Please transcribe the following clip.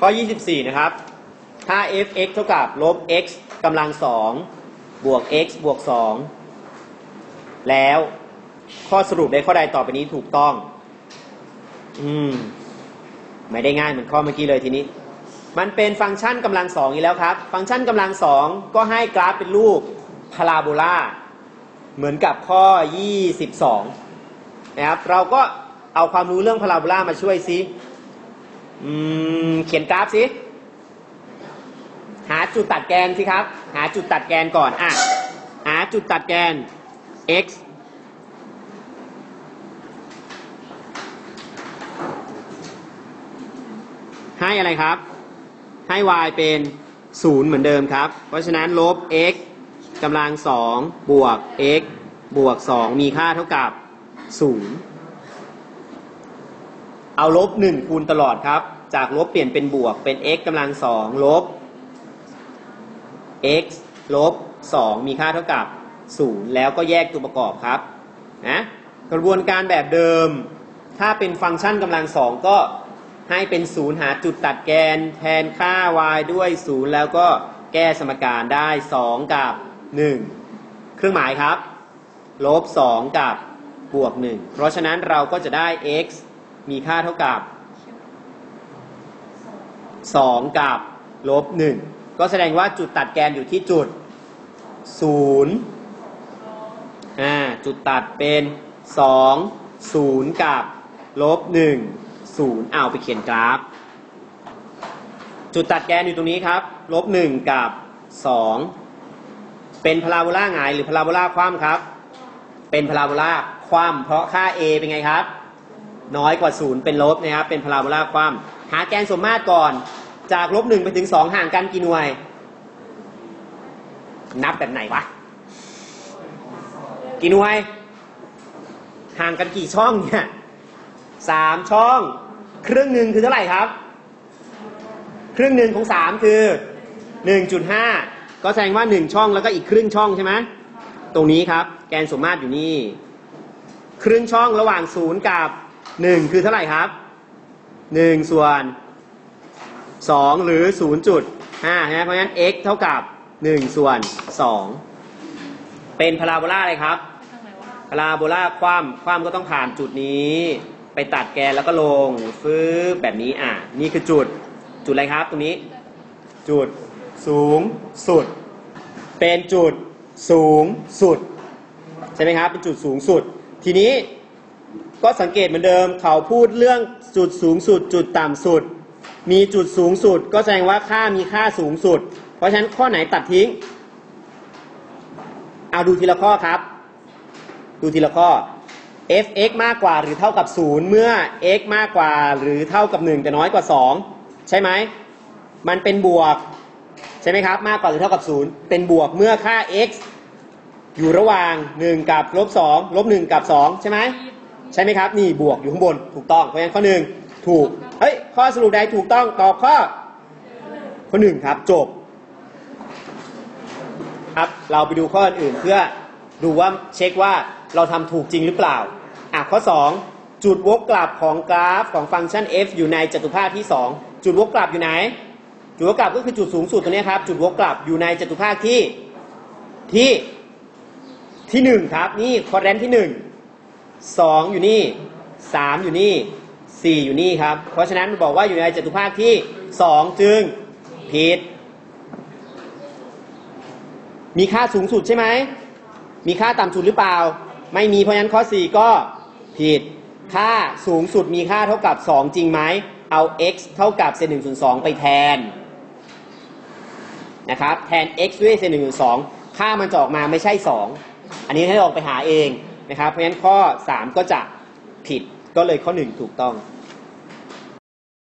ข้อ 24 นะครับ ถ้า f(x) เท่ากับลบ x กำลัง 2 บวก x บวก 2 แล้วข้อสรุปในข้อใดต่อไปนี้ถูกต้อง อืม ไม่ได้ง่ายเหมือนข้อเมื่อกี้เลยทีนี้ มันเป็นฟังก์ชันกำลังสองอีกแล้วครับ ฟังก์ชันกำลังสองก็ให้กราฟเป็นรูปพาราโบลาเหมือนกับข้อ 22 นะครับ เราก็เอาความรู้เรื่องพาราโบลามาช่วยซิ อืมเขียนกราฟสิหาจุดตัดแกนสิครับ หาจุดตัดแกนก่อนอะหาจุดตัดแกน x ให้อะไรครับ ให้ y เป็น 0 เหมือนเดิมครับ เพราะฉะนั้นลบ x กำลัง 2 บวก x บวก 2 มีค่าเท่ากับ 0 เอาลบ1คูณตลอดครับ จากลบเปลี่ยนเป็นบวกเป็น x กำลัง2ลบ x ลบ 2 มีค่าเท่ากับ 0 แล้วก็แยกตัวประกอบครับนะกระบวนการแบบเดิม ถ้าเป็นฟังก์ชันกำลัง2ก็ให้เป็น 0 หาจุดตัดแกน แทนค่า y ด้วย 0 แล้วก็แก้สมการได้ 2 กับ 1 เครื่องหมายครับ ลบ 2 กับบวก 1 เพราะฉะนั้นเราก็จะได้ x มีค่าเท่ากับ2กับลบ1ก็แสดงว่าจุดตัดแกนอยู่ที่จุด0อ่าจุดตัดเป็น2 0กับลบ1 0เอาไปเขียนกราฟ จุดตัดแกนอยู่ตรงนี้ครับลบ1กับ2เป็นพาราโบลาหงายหรือพาราโบลาคว่ำครับ เป็นพาราโบลาคว่ำเพราะค่า a เป็นไงครับ น้อยกว่า0เป็นลบนะครับเป็นพาราโบลาคว่ำหาแกนสมมาตรก่อน จากลบ1ไปถึง2ห่างกันกี่หน่วย นับแบบไหนวะ กี่หน่วย ห่างกันกี่ช่องเนี่ยสามช่อง ครึ่งหนึ่งคือเท่าไหร่ครับ ครึ่งหนึ่งของสามคือหนึ่งจุดห้าก็แสดงว่าหนึ่งช่องแล้วก็อีกครึ่งช่องใช่ไหมตรงนี้ครับ แกนสมมาตรอยู่นี่ ครึ่งช่องระหว่างศูนย์กับ หนึ่งคือเท่าไหร่ครับหนึ่งส่วนสองหรือศูนย์จุดห้าใช่ไหมเพราะฉะนั้น x เท่ากับหนึ่งส่วนสองเป็นพาราโบลาอะไรครับพาราโบลาคว่ำคว่ำก็ต้องผ่านจุดนี้ ไปตัดแกนแล้วก็ลงฟืบแบบนี้อะนี่คือจุดจุดอะไรครับตรงนี้ จุดสูงสุด เป็นจุดสูงสุด ใช่ไหมครับ เป็นจุดสูงสุด ทีนี้ ก็สังเกตเหมือนเดิมเขาพูดเรื่องจุดสูงสุด จุดต่ำสุด มีจุดสูงสุด ก็แสดงว่าค่ามีค่าสูงสุด เพราะฉะนั้นข้อไหนตัดทิ้ง เอาดูทีละข้อครับ ดูทีละข้อ f(x) มากกว่าหรือเท่ากับ 0 เมื่อ x มากกว่าหรือเท่ากับ 1 แต่น้อยกว่า 2 ใช่ไหม มันเป็นบวก ใช่ไหมครับ มากกว่าหรือเท่ากับ 0 เป็นบวกเมื่อค่า x อยู่ระหว่าง 1 กับลบ2ลบ1กับ 2 ใช่ไหม ใช่ไหมครับ นี่บวกอยู่ข้างบนถูกต้องเพราะฉะนั้นข้อ1ถูกเฮ้ยข้อสรุปใดถูกต้องตอบข้อ ข้อ1ครับจบครับเราไปดูข้ออื่นเพื่อดูว่าเช็คว่าเราทำถูกจริงหรือเปล่าอะข้อ 2 จุดวกกลับของกราฟของฟังก์ชัน f อยู่ในจตุภาคที่ 2 จุดวกกลับอยู่ไหน จุดวกกลับก็คือจุดสูงสุดตัวนี้ครับ จุดวกกลับอยู่ในจตุภาคที่ที่ที่หนึ่งครับนี่คอร์เรนที่หนึ่ง สองอยู่นี่สามอยู่นี่สี่อยู่นี่ครับ เพราะฉะนั้นบอกว่าอยู่ในจตุภาคที่สองจึงผิด มีค่าสูงสุดใช่ไหม มีค่าต่ำสุดหรือเปล่า ไม่มีเพราะฉะนั้นข้อ4ก็ผิด ค่าสูงสุดมีค่าเท่ากับ2จริงไหม เอา x เท่ากับเศษ1ส่วน2ไปแทนนะครับ แทน x ด้วยเศษ1ส่วน2ค่ามันจะออกมาไม่ใช่2อันนี้ให้ลองไปหาเอง นะครับ เพราะฉะนั้นข้อ 3 ก็จะผิดก็เลยข้อ 1 ถูกต้อง